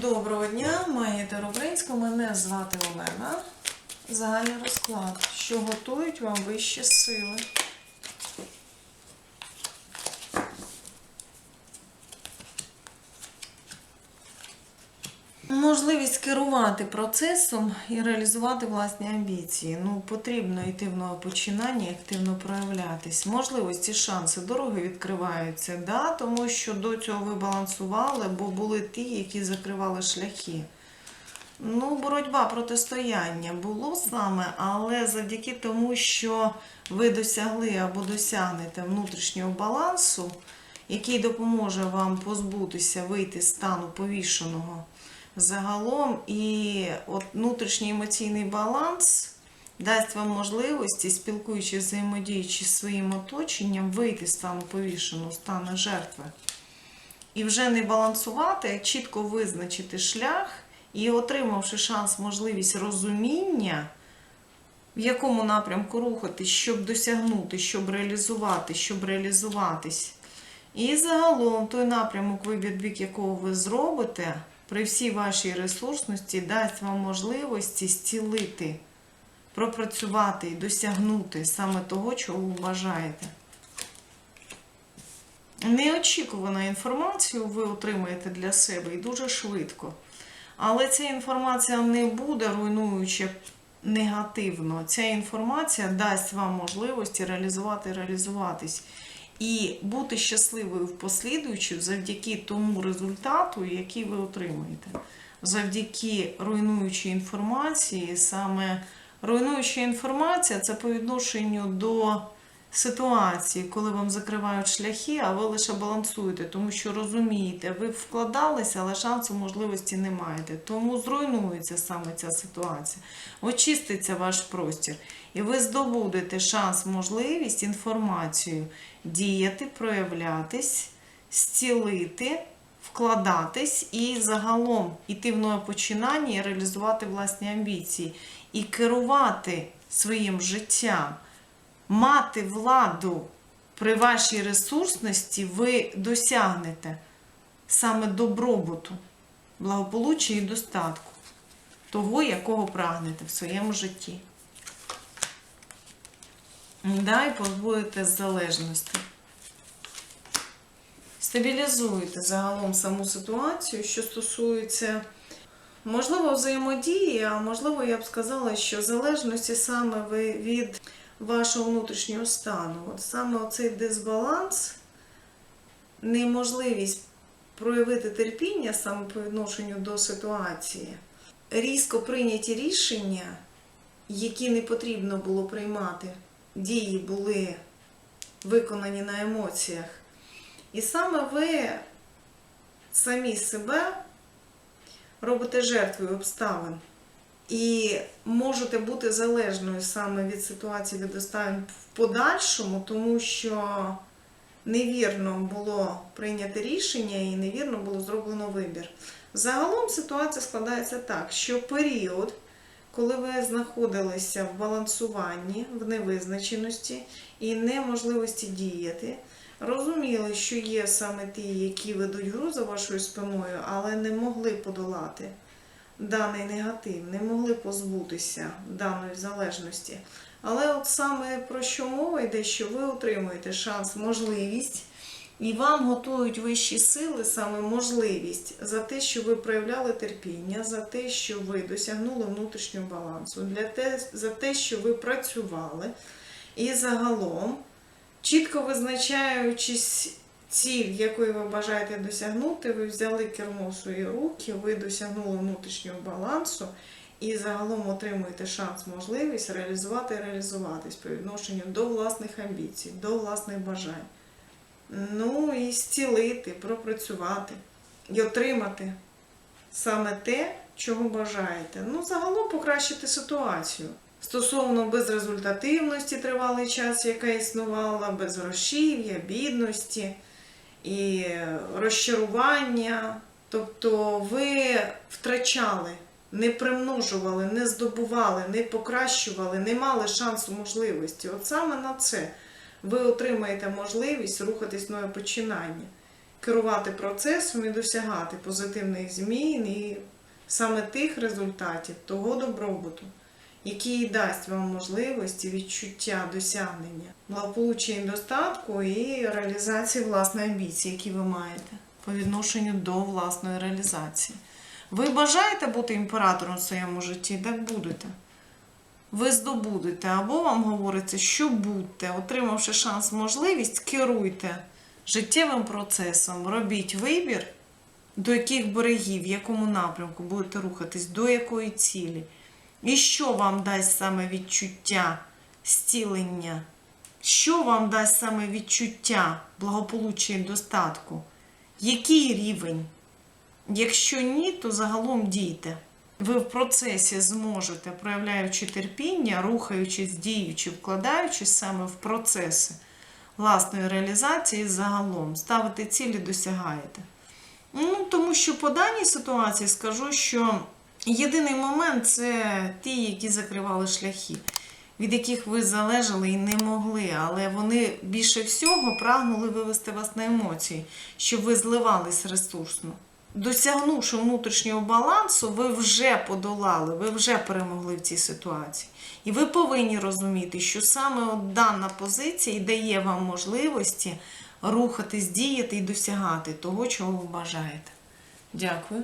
Доброго дня, має Рубринську, мене звати Олена. Загальний розклад, що готують вам вищі сили. Можливість керувати процесом і реалізувати власні амбіції. Ну, потрібно йти в нове починання, активно проявлятись. Можливості, шанси, дороги відкриваються, да? тому що до цього ви балансували, бо були ті, які закривали шляхи. Ну, боротьба, протистояння було саме, але завдяки тому, що ви досягли або досягнете внутрішнього балансу, який допоможе вам позбутися, вийти з стану повішеного загалом, і от внутрішній емоційний баланс дасть вам можливості, спілкуючись, взаємодіючи з своїм оточенням, вийти з стану повішеного, стану жертви. І вже не балансувати, чітко визначити шлях і отримавши шанс, можливість розуміння, в якому напрямку рухатись, щоб досягнути, щоб реалізувати, щоб реалізуватись. І загалом той напрямок, вибір бік якого ви зробите, при всій вашій ресурсності дасть вам можливості зцілити, пропрацювати і досягнути саме того, чого ви бажаєте. Неочікувану інформацію ви отримаєте для себе і дуже швидко. Але ця інформація не буде руйнуючи негативно. Ця інформація дасть вам можливості реалізувати і реалізуватись. І бути щасливою в послідуючому завдяки тому результату, який ви отримаєте. Завдяки руйнуючій інформації, саме руйнуюча інформація це по відношенню до ситуації, коли вам закривають шляхи, а ви лише балансуєте, тому що розумієте, ви вкладалися, але шансу можливості не маєте. Тому зруйнується саме ця ситуація. Очиститься ваш простір. І ви здобудете шанс, можливість, інформацію діяти, проявлятись, зцілити, вкладатись і загалом іти в нове починання і реалізувати власні амбіції, і керувати своїм життям, мати владу при вашій ресурсності, ви досягнете саме добробуту, благополуччя і достатку, того, якого прагнете в своєму житті. Да, і позбудете залежності. Стабілізуєте загалом саму ситуацію, що стосується, можливо, взаємодії, а можливо, я б сказала, що залежності саме ви від вашого внутрішнього стану. От саме оцей дисбаланс, неможливість проявити терпіння саме по відношенню до ситуації, різко прийняті рішення, які не потрібно було приймати дії були виконані на емоціях. І саме ви самі себе робите жертвою обставин. І можете бути залежною саме від ситуації від обставин в подальшому, тому що невірно було прийнято рішення і невірно було зроблено вибір. Загалом ситуація складається так, що період коли ви знаходилися в балансуванні, в невизначеності і неможливості діяти, розуміли, що є саме ті, які ведуть гру за вашою спиною, але не могли подолати даний негатив, не могли позбутися даної залежності. Але от саме про що мова йде, що ви отримуєте шанс, можливість. І вам готують вищі сили саме можливість за те, що ви проявляли терпіння, за те, що ви досягнули внутрішнього балансу, для те, за те, що ви працювали. І загалом, чітко визначаючись ціль, якої ви бажаєте досягнути, ви взяли кермо в свої руки, ви досягнули внутрішнього балансу. І загалом отримуєте шанс, можливість реалізувати і реалізуватись по відношенню до власних амбіцій, до власних бажань. Ну і зцілити, пропрацювати і отримати саме те, чого бажаєте. Ну, загалом покращити ситуацію. Стосовно безрезультативності тривалий час, яка існувала, безгрошів'я, бідності і розчарування. Тобто ви втрачали, не примножували, не здобували, не покращували, не мали шансу можливості. От саме на це ви отримаєте можливість рухатись нове починання. керувати процесом і досягати позитивних змін і саме тих результатів, того добробуту, який дасть вам можливості відчуття досягнення благополуччя і достатку і реалізації власної амбіції, які ви маєте по відношенню до власної реалізації. Ви бажаєте бути імператором в своєму житті, так будете. Ви здобудете, або вам говориться, що будьте, отримавши шанс, можливість, керуйте життєвим процесом, робіть вибір, до яких берегів, в якому напрямку будете рухатись, до якої цілі. І що вам дасть саме відчуття зцілення? Що вам дасть саме відчуття благополуччя і достатку? Який рівень? Якщо ні, то загалом дійте. Ви в процесі зможете, проявляючи терпіння, рухаючись, діючи, вкладаючись саме в процеси власної реалізації загалом, ставити цілі, досягаєте. Ну, тому що по даній ситуації скажу, що єдиний момент це ті, які закривали шляхи, від яких ви залежали і не могли, але вони більше всього прагнули вивести вас на емоції, щоб ви зливались ресурсно. Досягнувши внутрішнього балансу, ви вже подолали, ви вже перемогли в цій ситуації. І ви повинні розуміти, що саме от дана позиція і дає вам можливості рухатись, діяти і досягати того, чого ви бажаєте. Дякую.